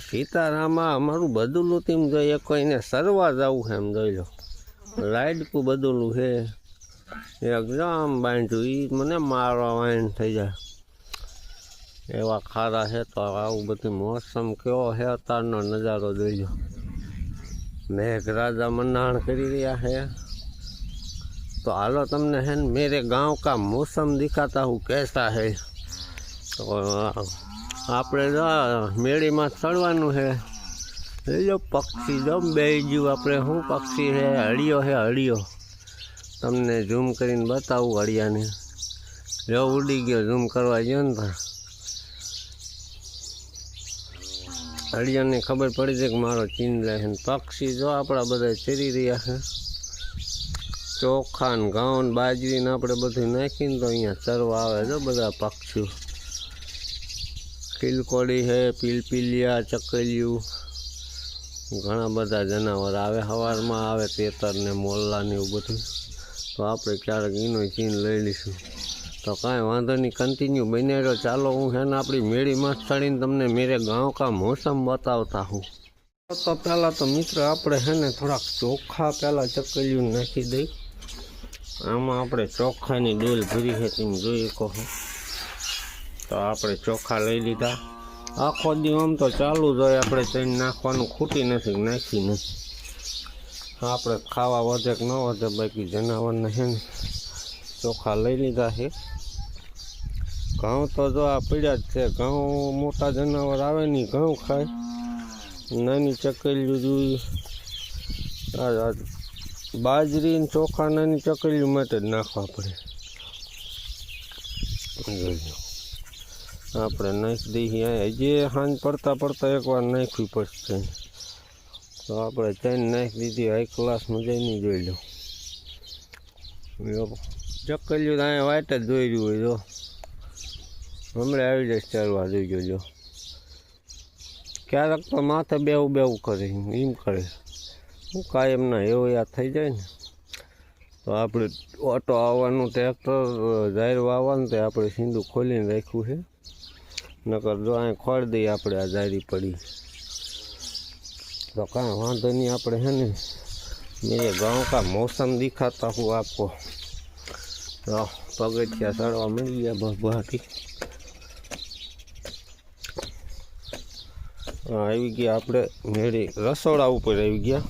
સીતારામા અમારું બદલું તેમ જોઈએ કોઈને સરવા જવું છે એમ જોઈ લો લાઈડકું બદલું છે એકદમ બાંધ્યું એ મને મારવા વાઈન થઈ જાય એવા ખારા છે તો આવું બધું મોસમ કેવો છે અત્યારનો નજારો જોઈ લો મેઘરાજા મંડાણ કરી રહ્યા છે તો હાલો તમને है न मेरे गांव का मौसम दिखाता हूँ कैसा है તો આપણે જો મેળીમાં ચડવાનું છે. એ જો પક્ષી જો બે ગયું. આપણે શું પક્ષી છે? હળિયો છે, હળિયો. તમને ઝૂમ કરીને બતાવું હળિયાને. જો ઉડી ગયો ઝૂમ કરવા ગયો ને તો હળિયાને ખબર પડી છે કે મારો ચીન લે છે પક્ષી જો આપણા બધા ચરી રહ્યા છે. ચોખા ને ઘઉં ને બાજરી આપણે બધું નાખીને તો અહીંયા ચરવા આવે છે બધા પક્ષીઓ. ખીલકોડી છે પીલપીલિયા, ચકલિયું. ઘણા બધા જનાવર આવે સવારમાં આવે, તેતર ને મોલ્લા ને એવું બધું. તો આપણે ક્યારેક એનો ચીન લઈ લઈશું. તો કાંઈ વાંધો નહીં કન્ટિન્યુ બની રહ્યો. ચાલો, હું છે ને આપણી મેળીમાં ચડીને તમને મેરે ગાંવ કા મોસમ બતાવતા હું. તો પહેલાં તો મિત્ર, આપણે છે ને થોડાક ચોખા પહેલાં ચકલિયું નાખી દઈ. આમાં આપણે ચોખાની ડોલ ભરી છે તેમ જોઈ શકો છો તો આપણે ચોખા લઈ લીધા. આખો દી આમ તો ચાલુ જ હોય, આપણે ચઈને નાખવાનું ખૂટી નથી, નાખી નથી આપણે ખાવા વધે કે ન વધે, બાકી જનાવરને છે ને ચોખા લઈ લીધા છે. ઘઉં તો જો આ પીડ્યા જ છે, ઘઉં મોટા જનાવર આવે નહીં ઘઉં ખાય. નાની ચકેલીઓ જોઈ. બાજરી ચોખા નાની ચકેલીઓ માટે જ નાખવા પડે. આપણે નાખી દઈએ. હજી સાંજ પડતા પડતા એકવાર નાખવી પડશે. તો આપણે ચેન નાખી દીધી હાઈ ક્લાસમાં જઈને જોઈ લો. ચક્કર્યું તો અહીંયા વાટ જ જોઈ રહ્યું હોય, જો. હમણાં આવી જશે ચાલવા જોઈ જોજો ક્યારેક તો માથે બેવું બેવું કરે, એમ કરે. હું કાયમ ના, એવો યાદ થઈ જાય ને. તો આપણે ઓટો આવવાનું, ટ્રેક્ટર જાહેર આવવાનું તે આપણે સિંધુ ખોલીને રાખ્યું છે. નકર જો અહીં ખોળ દઈએ આપણે આ જારી પડી. તો કાંઈ વાંધો નહીં આપણે હે ને मेरे गांव का मौसम दिखाता हूँ आपको तो पगथिया सड़वा मिली है આવી ગયા આપણે, મેળી રસોડા ઉપર આવી ગયા.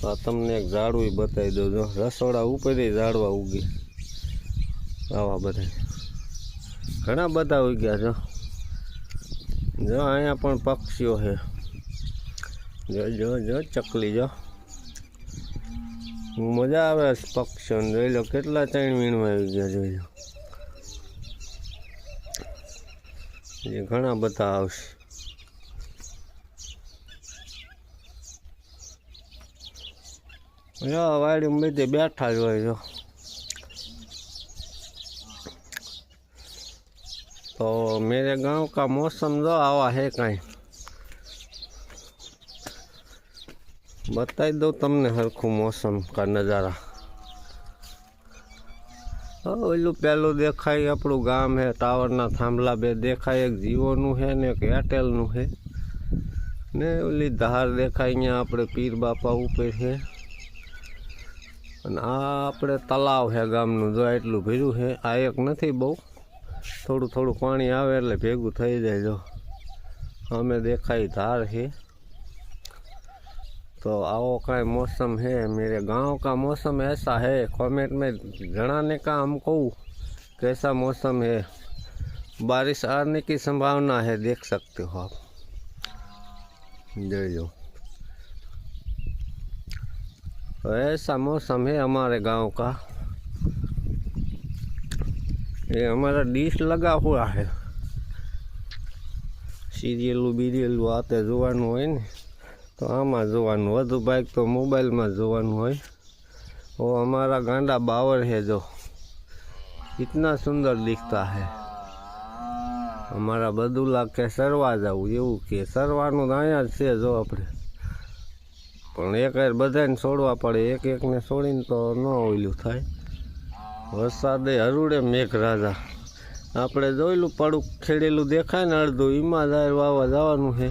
તો તમને એક ઝાડવું બતાવી દઉં જો, રસોડા ઉપર ઝાડવા ઉગી. આવા બધા ઘણા બધા ઉગ્યા છો જો, અહીંયા પણ પક્ષીઓ છે. જો જો જો, ચકલી, જો. મજા આવે પક્ષીઓને. જોઈ લો, કેટલા ત્રણ વીણું આવી ગયા, જોઈ લો. ઘણા બધા આવશે. જો વાડીમાં બધે બેઠા જ હોય, જો. तो मेरे गांव का मौसम जो आवा है कहीं बताई दो तमने हरखू मौसम का नज़ारा ઓલું પેલું દેખાય આપણું ગામ હે, ટાવરના થાંભલા બે દેખાય, એક જીઓનું છે ને એક એરટેલનું છે ને ઓલી ધાર દેખાય અહીંયા આપણે પીર બાપા ઉપર છે અને આ આપણે તલાવ છે ગામનું, જો એટલું ભીરું છે આ એક નથી બહુ. થોડું થોડું પાણી આવે એટલે ભેગું થઈ જાય જો અમે દેખાય ધાર છે तो आओ का मौसम है मेरे गांव का मौसम ऐसा है कमेंट में जनाने का हमको कैसा मौसम है बारिश आने की संभावना है देख सकते हो आप जो तो ऐसा मौसम है हमारे गांव का ये हमारा डिश लगा हुआ है સિરિયલું બિરિયલું આતે જોવાનું હોય ને તો આમાં જોવાનું વધુ ભાગ તો મોબાઈલમાં જોવાનું હોય वो हमारा गांडा बावर है जो इतना सुंदर दिखता है અમારા બદુલા કે સરવા જવું એવું કે સરવાનું તો અહીંયા જ છે જો આપણે પણ એક વાર બધાને છોડવા પડે એક એકને છોડીને તો ન ઓયલું થાય વરસાદે હરુડે મેઘરાજા આપણે જોયેલું પડું ખેડેલું દેખાય ને અડધું, એમાં જાય વાવા જવાનું છે.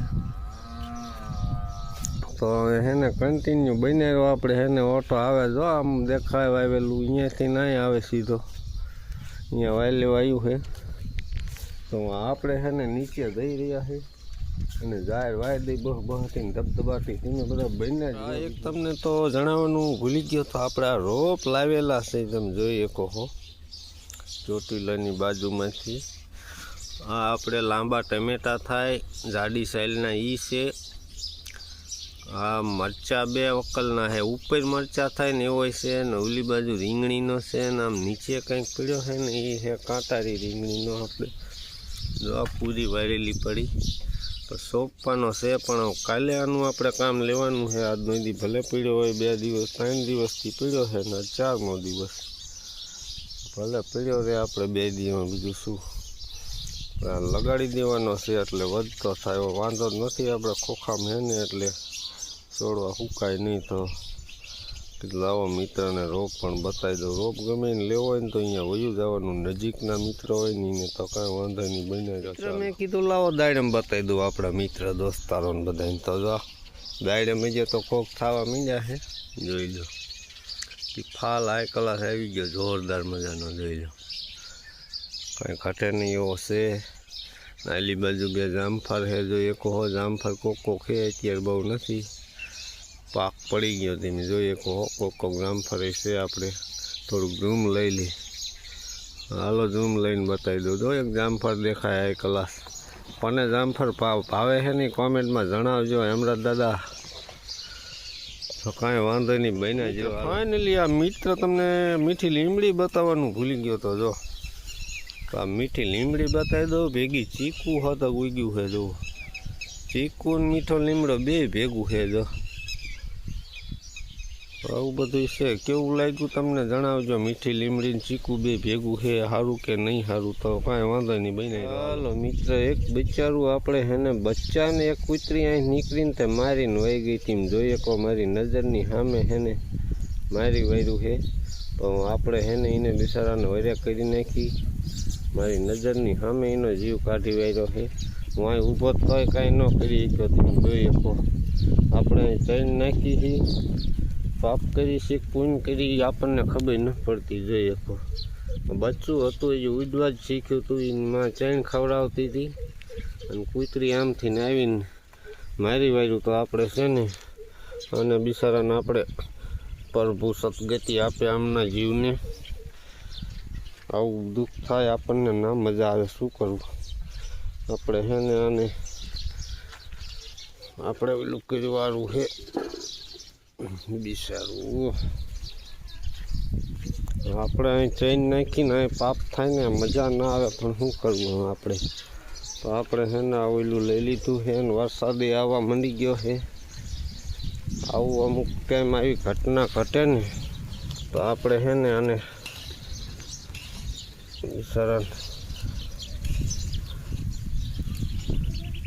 તો હવે હે ને કન્ટિન્યુ બનાવ્યો આપણે હેને ઓટો આવે જો આમ દેખાય આવેલું અહીંયાથી નહીં આવે સીધો. અહીંયા વાયલે આવ્યું છે. તો આપણે હેને નીચે જઈ રહ્યા છે. અને જાહેર વાયદી બહુ બહ બહાથી ધબધબાટી તમે બધા બન્યા જ એક તમને તો જણાવવાનું ભૂલી ગયો તો આપણા રોપ લાવેલા છે તમે જોઈ શકો હો ચોટીલાની બાજુમાંથી. આ આપણે લાંબા ટમેટા થાય જાડી સાઈલના ઈ છે. આ મરચા બે વકલના છે ઉપર મરચા થાય ને એવો છે ને ઓલી બાજુ રીંગણીનો છે ને આમ નીચે કંઈક પડ્યો છે ને એ છે કાંટારી રીંગણીનો આપણે જો આ પૂરી વાળેલી પડી. તો સોંપવાનો છે, પણ કાલે આનું આપણે કામ લેવાનું છે. આજનો દી ભલે પીડ્યો હોય, બે દિવસ, ત્રણ દિવસથી પીડ્યો છે, ને ચારમો દિવસ. ભલે પીડ્યો રે આપણે બે દિવસમાં બીજું શું? આ લગાડી દેવાનો છે, એટલે વધતો થાય. વાંધો નથી, આપણે ખોખામ હે એટલે છોડવા સુકાય નહીં તો. લાવો મિત્રને રોપ પણ બતાવી દો. રોપ ગમે ને લેવો હોય ને તો અહીંયા વયું જવાનું. નજીકના મિત્ર હોય ને એને તો કાંઈ વાંધો નહીં બને મેં કીધું લાવો દાડમ બતાવી દઉં આપણા મિત્ર દોસ્તારો ને બધાને. તો જો દાડમ જે તો કોક થવા માંડ્યા છે. જોઈ લો. કે ફાલ આ કલાક આવી ગયો જોરદાર મજાનો જોઈ લો. કાંઈ ઘટે નહીં એવો છે. આલી બાજુ બે જામફળ છે જો એક હો જામફળ કોક કોક છે અત્યારે બહુ નથી. પાક પડી ગયો. ધીમે જોઈએ કો કોક કોક જામફળ છે આપણે. થોડુંક ઝૂમ લઈ લઈ હાલો ઝૂમ લઈને બતાવી દઉં. જો એક જામફળ દેખાય એક કલાસ. કોને જામફળ ભાવ ભાવે છે નહીં કોમેન્ટમાં જણાવજો. હેમરાજ દાદા, તો કાંઈ વાંધો નહીં, બન્યા જો ફાઇનલી આ મિત્ર તમને મીઠી લીમડી બતાવવાનું ભૂલી ગયો તો જો. આ મીઠી લીમડી બતાવી દઉં. ભેગી ચીકુ હતો ઉગ્યું છે જો ચીકુ મીઠો લીમડો બે ભેગું છે, જો. આવું બધું છે. કેવું લાગ્યું તમને? જણાવજો. મીઠી લીમડી ચીકુ બે ભેગું છે. સારું કે નહીં સારું તો કાંઈ વાંધો નહીં, બને હાલો, મિત્ર, એક બિચારું આપણે હેને બચ્ચાને એક કૂતરી અહીં નીકળીને તે મારીને વહી ગઈ હતી. જોઈએ કો મારી નજરની સામે હેને મારી વાર્યું છે. તો આપણે હેને એને બિચારાને વર્યા કરી નાખી. મારી નજરની સામે એનો જીવ કાઢી વાર્યો છે. હું અહીં ઊભો તોય કાંઈ ન કરી શક્યો. તમે જોઈએ આપણે ચૈન નાખી છીએ પાપ કરી શીખ પૂન કરી આપણને ખબર ન પડતી જોઈએ તો બચ્ચું હતું, એ ઉડવા જ શીખ્યું હતું એમાં ચેન ખવડાવતી હતી. અને કૂતરી આમથી ને આવીને મારી વાર્યું તો આપણે છે ને, અને બિચારાને આપણે પ્રભુ સદગતિ આપે આમના જીવને. આવું દુઃખ થાય, આપણને ના મજા આવે, શું કરવું? આપણે છે ને આને, આપણે ઓલું કરવાનું છે. બિચારું આપણે અહીં ચેન નાખીને અહીં પાપ થાય ને મજા ના આવે, પણ શું કરવું આપણે? તો આપણે છે ને ઓલું લઈ લીધું છે ને વરસાદે આવવા મંડી ગયો છે આવું અમુક ટાઈમ આવી ઘટના ઘટે ને, તો આપણે છે ને આને સરળ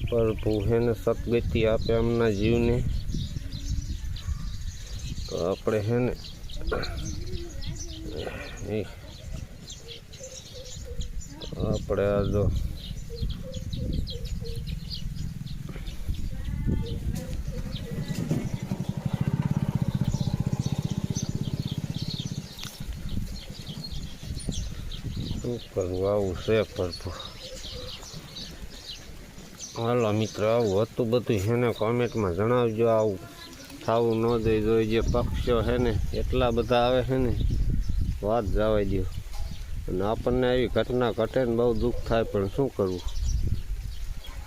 પ્રભુ ને સદગતિ આપે એમના જીવને. તો આપણે હે ને આપણે આ જો, શું કરવું? આવું છે પ્રભુ હાલો મિત્ર, આવું હતું બધું એને કોમેન્ટમાં જણાવજો આવું. થવું ન દઈ જોઈએ જે પક્ષીઓ છે ને, એટલા બધા આવે છે ને, વાત જવા દો અને આપણને આવી ઘટના ઘટે ને બહુ દુઃખ થાય, પણ શું કરવું?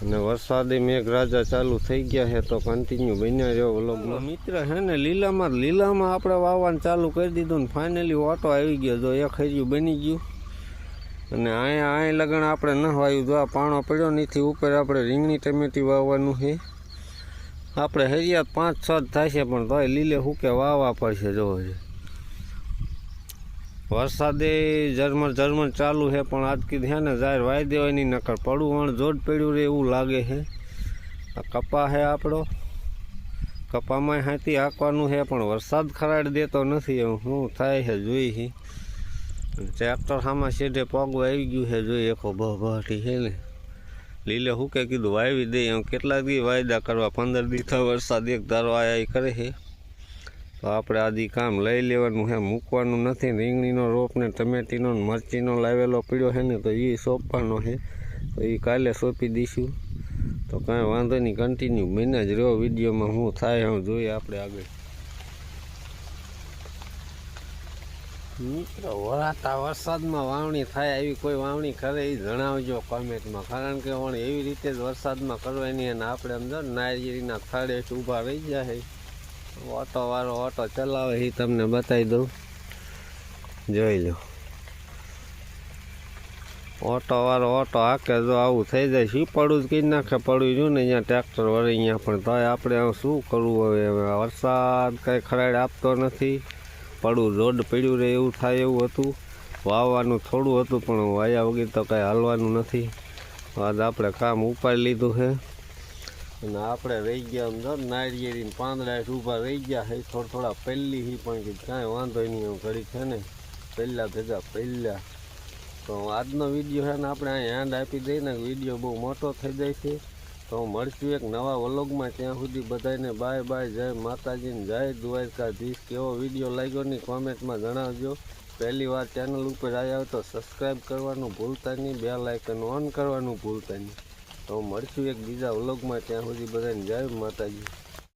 અને વરસાદી મેઘરાજા ચાલુ થઈ ગયા છે, તો કન્ટિન્યુ બન્યા રહ્યો વ્લોગમાં. મિત્ર છે ને, લીલામાં લીલામાં આપણે વાવવાનું ચાલુ કરી દીધું ને ફાઇનલી ઓટો આવી ગયો, જો એક ખર્યું બની ગયું. અને અહીંયા અહીં લગણ આપણે ન વાયું જો આ પાણો પડ્યો નથી ઉપર આપણે રીંગણી ટમેટી વાવવાનું છે. આપણે હરિયાત પાંચ છ થાય છે, પણ તોય લીલે હુકે વાવવા પડશે જોવો છે. વરસાદે ઝરમર ઝરમર ચાલુ છે, પણ આજ કીધું જાહેર વાય દેવાની નકર પડવું વણ જોડ પડ્યું રહે એવું લાગે છે. આ કપા છે આપણો. કપામાં હાથી હાંકવાનું છે, પણ વરસાદ ખરાડ દેતો નથી એવું શું થાય છે, જોઈ છે ટ્રેક્ટર સામા સીધે પગ આવી ગયું છે, જોઈ, એકો બહટી છે ને. લીલે હું કે કીધું વાવી દે. એમ કેટલા દી વાયદા કરવા, પંદર દી થાય વરસાદ એક ધારો આયા કરે છે તો આપણે આદી કામ લઈ લેવાનું છે મૂકવાનું નથી. રીંગણીનો રોપ ને ટમેટીનો ને મરચીનો લાવેલો પીળ્યો છે ને, તો એ સોંપવાનો છે તો એ કાલે સોંપી દઈશું. તો કાંઈ વાંધો નહીં કન્ટિન્યુ મહિના જ રહ્યો વિડીયોમાં શું થાય, હું જોઈએ આપણે આગળ. મિત્રો, વરાતા વરસાદમાં વાવણી થાય એવી કોઈ વાવણી કરે એ જણાવજો કોમેન્ટમાં. કારણ કે પણ એવી રીતે જ વરસાદમાં કરવાની અને આપણે અંદર નારિયેળીના થડે ઊભા રહી જાય. ઓટોવાળો ઓટો ચલાવે એ તમને બતાવી દઉં. જોઈ લો. ઓટો વાળો ઓટો હાકે જો આવું થઈ જાય શું પડું જ કહી નાખે, પડ્યું જો ને અહીંયા ટ્રેક્ટર વળે અહીંયા પણ. તોય આપણે શું કરવું હવે? વરસાદ કંઈ ખરાડ આપતો નથી. પડું રોડ પડ્યું રહે એવું થાય એવું હતું. વાવવાનું થોડું હતું, પણ વાયા વગર તો કાંઈ હાલવાનું નથી. આજ આપણે કામ ઉપાડી લીધું છે. અને આપણે રહી ગયા આમ જો નાળિયેરીને પાંદડા ઊભા રહી ગયા છે. થોડા થોડા પહેલી હી પણ કે કાંઈ વાંધો નહીં એમ ઘડી છે ને. પહેલાં ભેગા પહેલાં તો આજનો વીડિયો છે ને આપણે અહીં હેન્ડ આપી દઈએ ને વીડિયો બહુ મોટો થઈ જાય છે. તો મળશું એક નવા વલોગમાં. ત્યાં સુધી બધાને બાય બાય, જય માતાજીને જય દ્વારકાધીશ. કેવો વીડિયો લાગ્યો ની કોમેન્ટમાં જણાવજો. પહેલી વાર ચેનલ ઉપર આવ્યા હોય તો સબસ્ક્રાઈબ કરવાનું ભૂલતા નહીં, બે લાઇકન ઓન કરવાનું ભૂલતા નહીં. તો મળશું એક બીજા વ્લોગમાં. ત્યાં સુધી બધાને જય માતાજી.